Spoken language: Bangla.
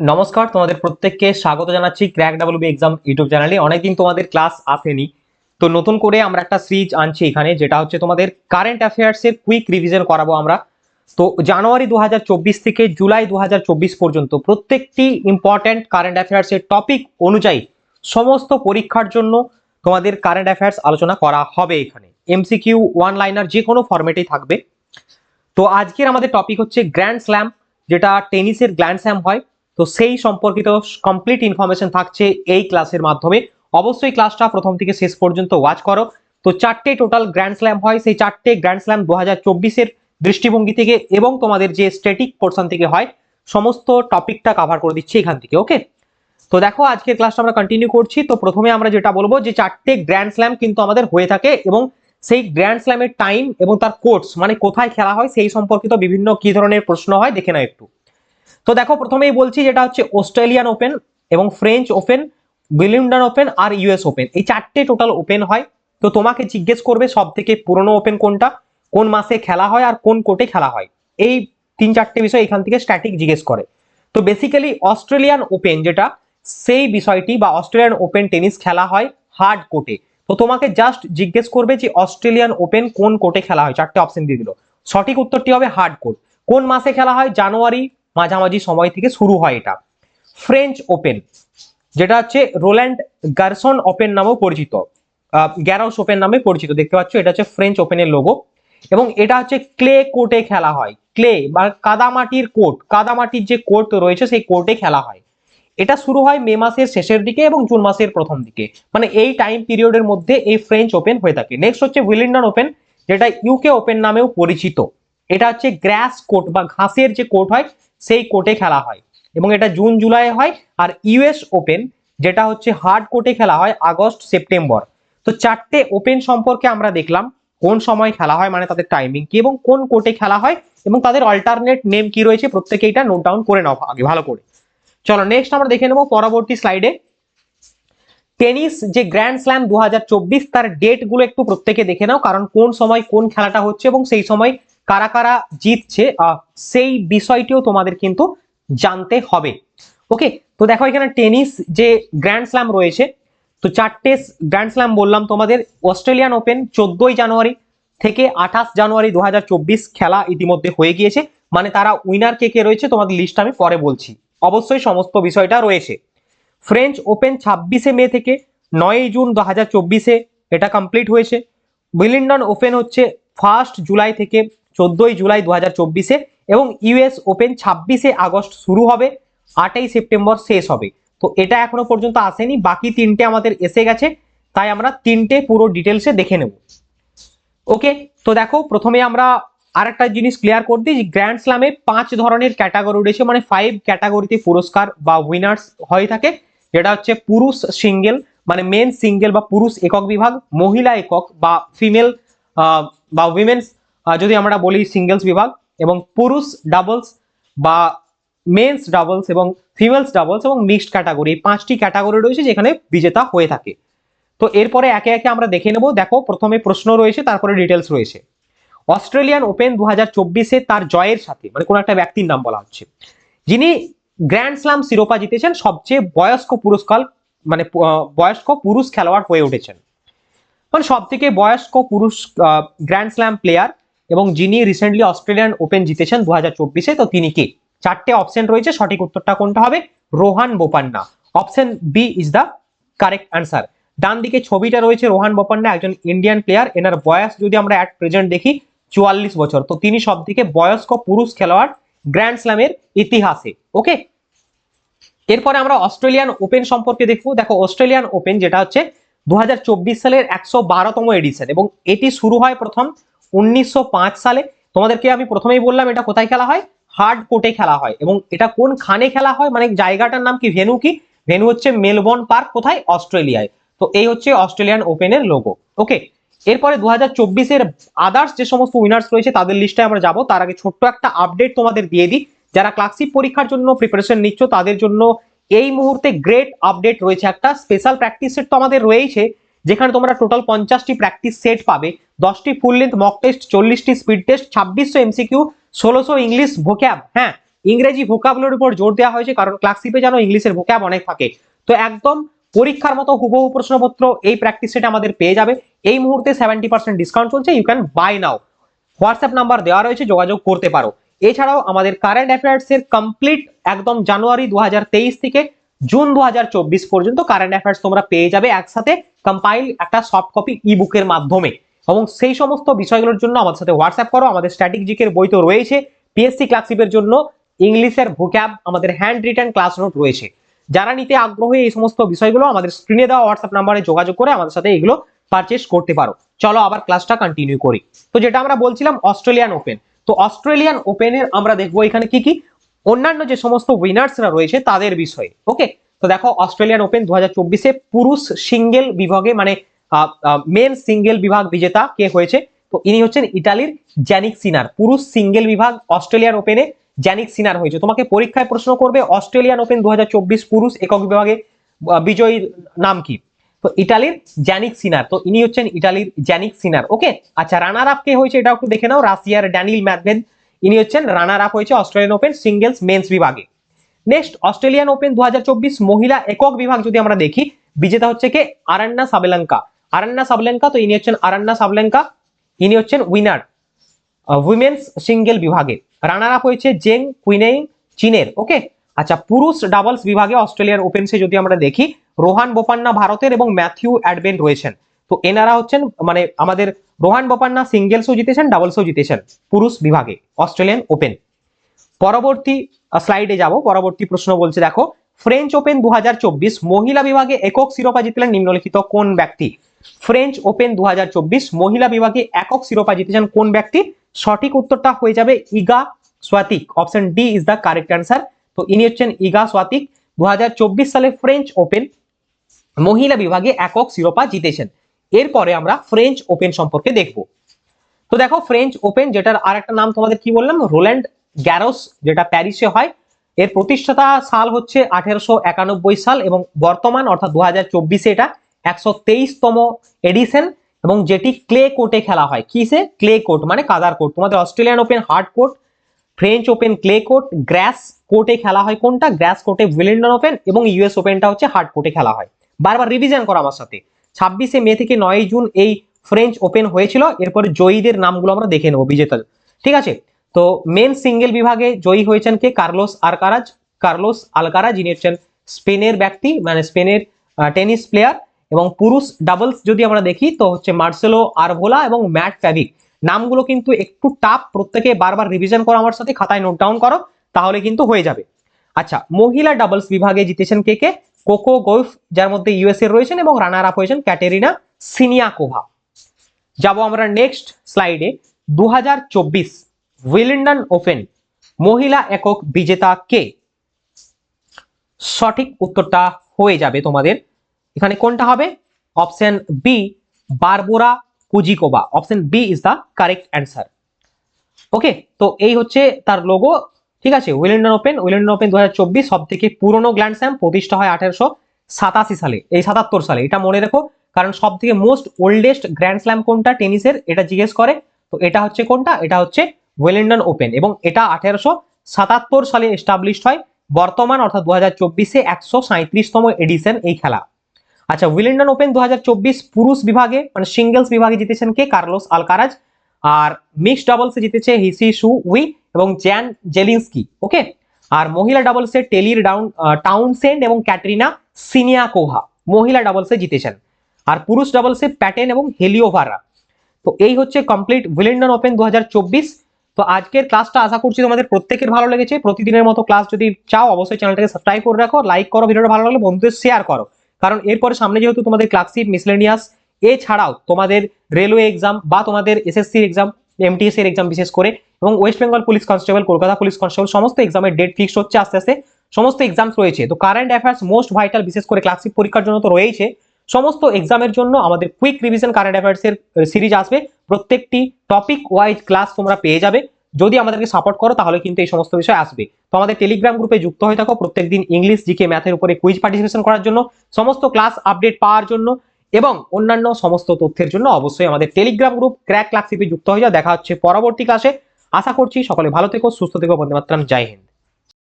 নমস্কার, তোমাদের প্রত্যেককে স্বাগত জানাচ্ছি ক্র্যাক ডাব্লিউবি এক্সাম ইউটিউব চ্যানেলে। অনেকদিন তোমাদের ক্লাস আসেনি, তো নতুন করে আমরা একটা সিরিজ আনছি এখানে, যেটা হচ্ছে তোমাদের কারেন্ট অ্যাফেয়ার্স এর কুইক রিভিশন করাবো আমরা। তো জানুয়ারি দু হাজার চব্বিশ থেকে জুলাই দু হাজার চব্বিশ পর্যন্ত প্রত্যেকটি ইম্পর্ট্যান্ট কারেন্ট অ্যাফেয়ার্স এর টপিক অনুযায়ী সমস্ত পরীক্ষার জন্য তোমাদের কারেন্ট অ্যাফেয়ার্স আলোচনা করা হবে এখানে। এমসিকিউ ওয়ান লাইনার যে কোনো ফরম্যাটেই থাকবে। তো আজকের আমাদের টপিক হচ্ছে গ্র্যান্ড স্ল্যাম যেটা টেনিসের গ্র্যান্ড স্ল্যাম হয়। তো সেই সম্পর্কিত কমপ্লিট ইনফরমেশন থাকছে এই ক্লাসের মাধ্যমে। অবশ্যই ক্লাসটা প্রথম থেকে শেষ পর্যন্ত ওয়াচ করো। তো চারটে টোটাল গ্র্যান্ড স্ল্যাম হয়, সেই চারটে গ্র্যান্ড স্ল্যাম দু হাজার দৃষ্টিভঙ্গি থেকে এবং তোমাদের যে স্ট্যাটিক পোর্শন থেকে হয়, সমস্ত টপিকটা কভার করে দিচ্ছি এখান থেকে ওকে তো দেখো, আজকের ক্লাসটা আমরা কন্টিনিউ করছি। তো প্রথমে আমরা যেটা বলব যে চারটে গ্র্যান্ড স্ল্যাম কিন্তু আমাদের হয়ে থাকে এবং সেই গ্র্যান্ড স্ল্যামের টাইম এবং তার কোর্স মানে কোথায় খেলা হয়, সেই সম্পর্কিত বিভিন্ন কি ধরনের প্রশ্ন হয়, দেখে নাও একটু। তো দেখো, প্রথমেই বলছি যেটা হচ্ছে অস্ট্রেলিয়ান ওপেন এবং ফ্রেঞ্চ ওপেন উইলিমডন ওপেন আর ইউএস ওপেন। এই চারটে টোটাল ওপেন হয়। তো তোমাকে জিজ্ঞেস করবে সব থেকে পুরনো ওপেন কোনটা, কোন মাসে খেলা হয় আর কোন কোর্টে খেলা হয়। এই তিন চারটে বিষয় এখান থেকে স্ট্যাটিক জিজ্ঞেস করে। তো বেসিক্যালি অস্ট্রেলিয়ান ওপেন যেটা, সেই বিষয়টি বা অস্ট্রেলিয়ান ওপেন টেনিস খেলা হয় হার্ড কোর্টে তো তোমাকে জাস্ট জিজ্ঞেস করবে যে অস্ট্রেলিয়ান ওপেন কোন কোর্টে খেলা হয়। চারটে অপশন দিয়ে দিল। সঠিক উত্তরটি হবে হার্ড কোর্ট কোন মাসে খেলা হয়? জানুয়ারি মাঝামাঝি সময় থেকে শুরু হয় এটা। ফ্রেঞ্চ ওপেন যেটা হচ্ছে রোল্যান্ড গার্সন ওপেন নামেও পরিচিত। গ্যারাউস ওপেন নামে পরিচিত, দেখতে পাচ্ছ? এটা হচ্ছে ফ্রেঞ্চ ওপেনের লোগো এবং এটা হচ্ছে ক্লে কোর্টে খেলা হয়। ক্লে বা কাদামাটির কোর্ট কাদামাটির যে কোর্ট রয়েছে, সেই কোর্টে খেলা হয়। এটা শুরু হয় মে মাসের শেষের দিকে এবং জুন মাসের প্রথম দিকে। মানে এই টাইম পিরিয়ডের মধ্যে এই ফ্রেঞ্চ ওপেন হয়ে থাকে। নেক্সট হচ্ছে উইলিন্ডন ওপেন যেটা ইউকে ওপেন নামেও পরিচিত। এটা হচ্ছে গ্রাস কোর্ট বা ঘাসের যে কোর্ট হয় সেই কোর্টে খেলা হয়। এবং এটা জুন, জুলাই হয় আর ইউএস ওপেন, যেটা হচ্ছে হার্ড কোর্টে খেলা হয় আগস্ট, সেপ্টেম্বর। তো চারটে ওপেন সম্পর্কে আমরা দেখলাম, কোন সময় খেলা হয় মানে তাদের টাইমিং কি এবং কোন কোর্টে খেলা হয় এবং তাদের অল্টারনেট নেম কি রয়েছে প্রত্যেকে এটা নোট ডাউন করে নাও আগে, ভালো করে। চলো নেক্সট আমরা দেখে নেব পরবর্তী স্লাইডে টেনিস যে গ্র্যান্ড স্ল্যাম দু হাজার চব্বিশ, তার ডেটগুলো একটু প্রত্যেকে দেখে নাও, কারণ কোন সময় কোন খেলাটা হচ্ছে এবং সেই সময় কারা কারা জিতছে সেই বিষয়টিও তোমাদের কিন্তু জানতে হবে। ওকে, তো দেখো এখানে টেনিস যে গ্র্যান্ড স্ল্যাম রয়েছে, তো চারটে গ্র্যান্ড স্ল্যাম বললাম তোমাদের অস্ট্রেলিয়ান ওপেন চোদ্দই জানুয়ারি থেকে আঠাশ জানুয়ারি দু হাজার চব্বিশ খেলা ইতিমধ্যে হয়ে গিয়েছে মানে তারা উইনার কে কে রয়েছে তোমাদের লিস্ট আমি পরে বলছি। অবশ্যই সমস্ত বিষয়টা রয়েছে। ফ্রেঞ্চ ওপেন ছাব্বিশে মে থেকে নয়ই জুন দু হাজার চব্বিশে এটা কমপ্লিট হয়েছে। উইলিন্ডন ওপেন হচ্ছে ফার্স্ট জুলাই থেকে চোদ্দই জুলাই দু হাজার চব্বিশে এবং ইউএস ওপেন ছাব্বিশে আগস্ট শুরু হবে, আটই সেপ্টেম্বর শেষ হবে। তো এটা এখনও পর্যন্ত আসেনি, বাকি তিনটে আমাদের এসে গেছে, তাই আমরা তিনটে পুরো ডিটেলসে দেখে নেব। ওকে তো দেখো, প্রথমে আমরা আরেকটা জিনিস ক্লিয়ার করে দিই গ্র্যান্ড স্ল্যামে পাঁচ ধরনের ক্যাটাগরি রয়েছে মানে ফাইভ ক্যাটাগরিতে পুরস্কার বা উইনার্স হয়ে থাকে, যেটা হচ্ছে পুরুষ সিঙ্গেল মানে মেন সিঙ্গেল বা পুরুষ একক বিভাগ, মহিলা একক বা ফিমেল বা উইমেন্স যদি আমরা বলি সিঙ্গেলস বিভাগ এবং পুরুষ ডাবলস বা মেন্স ডাবলস এবং ফিমেলস ডাবলস এবং মিক্সড ক্যাটাগরি পাঁচটি ক্যাটাগরি রয়েছে যেখানে বিজেতা হয়ে থাকে। তো এরপরে একে একে আমরা দেখে নেব। দেখো, প্রথমে প্রশ্ন রয়েছে, তারপরে ডিটেলস রয়েছে। অস্ট্রেলিয়ান ওপেন দু হাজার তার জয়ের সাথে মানে কোনো একটা ব্যক্তির নাম বলা হচ্ছে, যিনি গ্র্যান্ড স্লাম শিরোপা জিতেছেন, সবচেয়ে বয়স্ক পুরস্কার মানে বয়স্ক পুরুষ খেলোয়াড় হয়ে উঠেছেন। মানে সব থেকে বয়স্ক পুরুষ গ্র্যান্ড স্ল্যাম প্লেয়ার এবং যিনি রিসেন্টলি অস্ট্রেলিয়ান ওপেন জিতেছেন দু হাজার চব্বিশে, তো তিনি কে? চারটে অপশন রয়েছে, সঠিক উত্তরটা কোনটা হবে? Rohan Bopanna. Option B is the correct answer ডান দিকে ছবিটা রয়েছে রোহান বোপান্না, একজন ইন্ডিয়ান প্লেয়ার এনার বয়স যদি আমরা অ্যাট প্রেজেন্ট দেখি, চুয়াল্লিশ বছর। তো তিনি সব থেকে বয়স্ক পুরুষ খেলোয়াড় গ্র্যান্ড স্ল্যামের ইতিহাসে ওকে এরপরে আমরা অস্ট্রেলিয়ান ওপেন সম্পর্কে দেখব। দেখো অস্ট্রেলিয়ান ওপেন যেটা হচ্ছে দু হাজার চব্বিশ সালের একশো বারোতম এডিশন এবং এটি শুরু হয় প্রথম উনিশশো পাঁচ সালে তোমাদেরকে আমি প্রথমেই বললাম এটা কোথায় খেলা হয়? হার্ড কোর্টে খেলা হয়। এবং এটা কোন খানে খেলা হয়? মানে জায়গাটার নাম কি? ভেনু কি? ভেনু হচ্ছে মেলবোর্ন পার্ক, কোথায়? অস্ট্রেলিয়ায়। তো এই হচ্ছে অস্ট্রেলিয়ান ওপেনের লোগো। ওকে, এরপরে দু হাজার চব্বিশের আদার্স যে সমস্ত উইনার্স রয়েছে তাদের লিস্টে আমরা যাব। তার আগে ছোট্ট একটা আপডেট তোমাদের দিয়ে দিই। যারা ক্লাসিক পরীক্ষার জন্য প্রিপারেশন নিচ্ছ, তাদের জন্য এই মুহূর্তে গ্রেট আপডেট রয়েছে। একটা স্পেশাল প্র্যাকটিস সেট তো আমাদের রয়েছে যেখানে তোমরা টোটাল পঞ্চাশটি প্র্যাকটিস সেট পাবে। দশটি ফুল লেন্থ মক টেস্ট চল্লিশটি স্পিড টেস্ট ছাব্বিশশো এমসিকিউ ষোলোশো ইংলিশ ভোক্যাব হ্যাঁ ইংরেজি ভোকাবুলার উপর জোর দেওয়া হয়েছে, কারণ ক্লাসিপে যেন ইংলিশের ভোকাব অনেক থাকে। তো একদম পরীক্ষার মতো হুবহু প্রশ্নপত্র এই প্র্যাকটিস সেটা আমাদের পেয়ে যাবে। এই মুহূর্তে সেভেন্টি পার্সেন্ট ডিসকাউন্ট চলছে you can buy now WhatsApp number দেওয়া রয়েছে, যোগাযোগ করতে পারো। এছাড়াও আমাদের কারেন্ট অ্যাফেয়ার্স এর কমপ্লিট একদম জানুয়ারি দু হাজার তেইশ থেকে জুন দু হাজার চব্বিশ পর্যন্ত কারেন্ট অ্যাফেয়ার্স তোমরা পেয়ে যাবে একসাথে কম্পাইল একটা সফট কপি ই বুকের মাধ্যমে। এবং সেই সমস্ত বিষয়গুলোর জন্য আমাদের সাথে হোয়াটসঅ্যাপ করো, আমাদের স্ট্যাটিক জিকের বই তো রয়েছে। পিএসসি ক্লাসিপের জন্য ইংলিশের ভোক্যাব আমাদের হ্যান্ড রিটার্ন ক্লাস নোট রয়েছে। যারা নিতে আগ্রহী এই সমস্ত বিষয়গুলো আমাদের স্ক্রিনে দেওয়া হোয়াটসঅ্যাপ নাম্বারে যোগাযোগ করে আমাদের সাথে এগুলো পারচেস করতে পারো। চলো আবার ক্লাসটা কন্টিনিউ করি। তো যেটা আমরা বলছিলাম অস্ট্রেলিয়ান ওপেন তো অস্ট্রেলিয়ান ওপেনের আমরা দেখব এখানে কি কি? অন্যান্য যে সমস্ত উইনার্সরা রয়েছে তাদের বিষয়ে ওকে তো দেখো অস্ট্রেলিয়ান ওপেন দু হাজার পুরুষ সিঙ্গেল বিভাগে মানে মেন সিঙ্গেল বিভাগ বিজেতা কে হয়েছে? তো ইনি হচ্ছেন ইটালির জ্যানিক সিনার, পুরুষ সিঙ্গেল বিভাগ অস্ট্রেলিয়ান ওপেনে জ্যানিক সিনার হয়েছে। তোমাকে পরীক্ষায় প্রশ্ন করবে অস্ট্রেলিয়ান ওপেন দু হাজার চব্বিশ পুরুষ একক বিভাগে বিজয়ীর নাম কি? তো ইটালির জ্যানিক সিনার, তো ইনি হচ্ছেন ইটালির জ্যানিক সিনার ওকে আচ্ছা রানার আপ কে হয়েছে এটা একটু দেখে নাও, রাশিয়ার ড্যানিল ম্যাদভেদ ইনি হচ্ছেন রানার আপ হয়েছে অস্ট্রেলিয়ান ওপেন সিঙ্গেলস মেন্স বিভাগে। নেক্সট অস্ট্রেলিয়ান ওপেন দু হাজার চব্বিশ মহিলা একক বিভাগ যদি আমরা দেখি, বিজেতা হচ্ছে কে? আরান্না সাবলেঙ্কা আরান্না সাবলেঙ্কা তো ইনি হচ্ছেন আরান্না সাবলেঙ্কা ইনি হচ্ছেন উইনার উইমেন্স সিঙ্গেল বিভাগে। রানার আপ হয়েছে জেং কুইনেইং চীনের ওকে আচ্ছা পুরুষ ডাবলস বিভাগে অস্ট্রেলিয়ার ওপেনসে যদি আমরা দেখি, রোহান বোপান্না ভারতের এবং ম্যাথিউ অ্যাডবেন রয়েছেন। তো এনারা হচ্ছেন মানে আমাদের রোহান বোপান্না সিঙ্গেলসও জিতেছেন ডাবলসও জিতেছেন পুরুষ বিভাগে, অস্ট্রেলিয়ান ওপেন। পরবর্তী স্লাইডে যাব, পরবর্তী প্রশ্ন বলছে, দেখো, ফ্রেঞ্চ ওপেন দুহাজার চব্বিশ, মহিলা বিভাগে একক শিরোপা জিতলেন নিম্নলিখিত কোন ব্যক্তি? ফ্রেঞ্চ ওপেন দুহাজার চব্বিশ, মহিলা বিভাগে একক শিরোপা জিতেছেন কোন ব্যক্তি? সঠিক উত্তরটা হয়ে যাবে Iga Swiatek option D is the correct answer. তো ইনি হচ্ছেন ইগা সোয়াতিক দু সালে ফ্রেঞ্চ ওপেন, মহিলা বিভাগে একক শিরোপা জিতেছেন। এরপরে আমরা ফ্রেঞ্চ ওপেন সম্পর্কে দেখব। তো দেখো ফ্রেঞ্চ ওপেন যেটার আর একটা নাম তোমাদের কি বললাম? রোল্যান্ড গ্যারোস যেটা প্যারিসে হয়। এর প্রতিষ্ঠাতা সাল হচ্ছে আঠেরোশো একানব্বই সাল এবং বর্তমান, অর্থাৎ দু হাজার এটা, একশো তেইশতম এডিশন এবং যেটি ক্লে কোর্টে খেলা হয়। কিসে ক্লে কোর্ট মানে কাদার কোর্ট তোমাদের Australian Open hard court French Open clay court grass কোর্টে খেলা হয় কোনটা? গ্র্যাস কোর্টে উইলিন্ডন ওপেন এবং ইউএস ওপেনটা হচ্ছে হার্ড কোর্টে খেলা হয়। বারবার রিভিশন করো আমার সাথে। ছাব্বিশে মে থেকে নয় জুন এই ফ্রেঞ্চ ওপেন হয়েছিল। এরপরে জয়ীদের নামগুলো আমরা দেখে নেব বিজেতা ঠিক আছে? তো মেন সিঙ্গেল বিভাগে জয়ী হয়েছেন কে? Carlos Alcaraz. কার্লোস আলকারাজ, যিনি হচ্ছেন স্পেনের ব্যক্তি মানে স্পেনের টেনিস প্লেয়ার এবং পুরুষ ডাবলস যদি আমরা দেখি, তো হচ্ছে মার্সেলো আরভোলা এবং ম্যাট ফ্যাভিক। নামগুলো কিন্তু একটু টাফ প্রত্যেকে বারবার রিভিশন করো আমার সাথে, খাতায় নোট ডাউন করো, তাহলে কিন্তু হয়ে যাবে। আচ্ছা মহিলা ডাবলস বিভাগে জিতেছেন কে কে? কোকো গোলফ, যার মধ্যে ইউএসএ রয়েছেন এবং রানার আপ হয়েছেন ক্যাটেরিনা সিনিয়াকোভা। যাব আমরা নেক্সট স্লাইডে দু হাজার চব্বিশ উইলিন্ডন ওপেন, মহিলা একক বিজেতা কে? সঠিক উত্তরটা হয়ে যাবে তোমাদের। এখানে কোনটা হবে? Option B Barbora Krejcikova option B is the correct answer okay তো এই হচ্ছে তার লোগো ঠিক আছে উইলিন্ডন ওপেন উইলিন্ডন ওপেন দু হাজার চব্বিশ সব থেকে পুরনো গ্র্যান্ড স্ল্যাম প্রতিষ্ঠা হয় আঠারোশো সাতাশি সালে, এই সাতাত্তর সালে। এটা মনে রেখো, কারণ সব থেকে মোস্ট ওল্ডেস্ট গ্র্যান্ড স্ল্যাম কোনটা? টেনিসের, এটা জিজ্ঞেস করে। তো এটা হচ্ছে কোনটা? এটা হচ্ছে ওয়েলিন্ডন ওপেন এবং এটা আঠারোশো সাতাত্তর সালে এস্টাবলিশড হয়। বর্তমান অর্থাৎ দু হাজার চব্বিশে একশো সাঁত্রিশতম এডিশন এই খেলা। আচ্ছা উইলিন্ডন ওপেন দু হাজার চব্বিশ পুরুষ বিভাগে মানে সিঙ্গেলস বিভাগে জিতেছেন কে? Carlos Alcaraz. আর মিক্সড ডাবলসে জিতেছে হিসি সু উই। এবং জ্যান জেলিনস্কি ওকে আর মহিলা ডাবলসে টেলির ডাউন টাউনসেন্ড এবং ক্যাটরিনা সিনিয়া সিনিয়াকোভা, মহিলা ডাবলসে জিতেছেন। আর পুরুষ ডাবলসে প্যাটেন এবং হেলিওভারা। তো এই হচ্ছে কমপ্লিট উইলিন্ডন ওপেন দু তো আজকের ক্লাসটা আশা করছি তোমাদের প্রত্যেকের ভালো লেগেছে। প্রতিদিনের মতো ক্লাস যদি চাও, অবশ্যই চ্যানেলটাকে সাবস্ক্রাইব করে রাখো। লাইক করো, ভিডিওটা ভালো লাগলে বন্ধুদের শেয়ার করো। কারণ এরপরে সামনে যেহেতু তোমাদের ক্লাসিক মিসলেনিয়াস এছাড়াও তোমাদের রেলওয়ে এক্সাম বা তোমাদের এসএসসি এক্সাম এমটিএস এর এক্সাম বিশেষ করে এবং West Bengal police constable Kolkata police constable সমস্ত এক্সামের ডেট ফিক্সড হচ্ছে আস্তে আস্তে, সমস্ত এক্সামস রয়েছে। তো কারেন্ট অ্যাফেয়ার্স মোস্ট ভাইটাল বিশেষ করে ক্লাসিক পরীক্ষার জন্য তো রয়েছে সমস্ত এক্সামের জন্য আমাদের কুইক রিভিশন কারেন্ট অ্যাফেয়ার্স এর সিরিজ আসবে। প্রত্যেকটি টপিক ওয়াইজ ক্লাস তোমরা পেয়ে যাবে। যদি আমাদেরকে সাপোর্ট করো, তাহলে কিন্তু এই সমস্ত বিষয় আসবে। তো আমাদের টেলিগ্রাম গ্রুপে যুক্ত হয়ে থাকো প্রত্যেকদিন ইংলিশ জিকে ম্যাথের উপরে কুইজ পার্টিসিপেশন করার জন্য। সমস্ত ক্লাস আপডেট পাওয়ার জন্য। এবং অন্যান্য সমস্ত তথ্যের জন্য অবশ্যই আমাদের টেলিগ্রাম গ্রুপ ক্র্যাক ক্লাসিপে যুক্ত হয়ে যাওয়া দেখা হচ্ছে পরবর্তী ক্লাসে আশা করছি সকলে ভালো থেকো, সুস্থ থেকো। বন্দে মাত্রাম। জয় হিন্দ।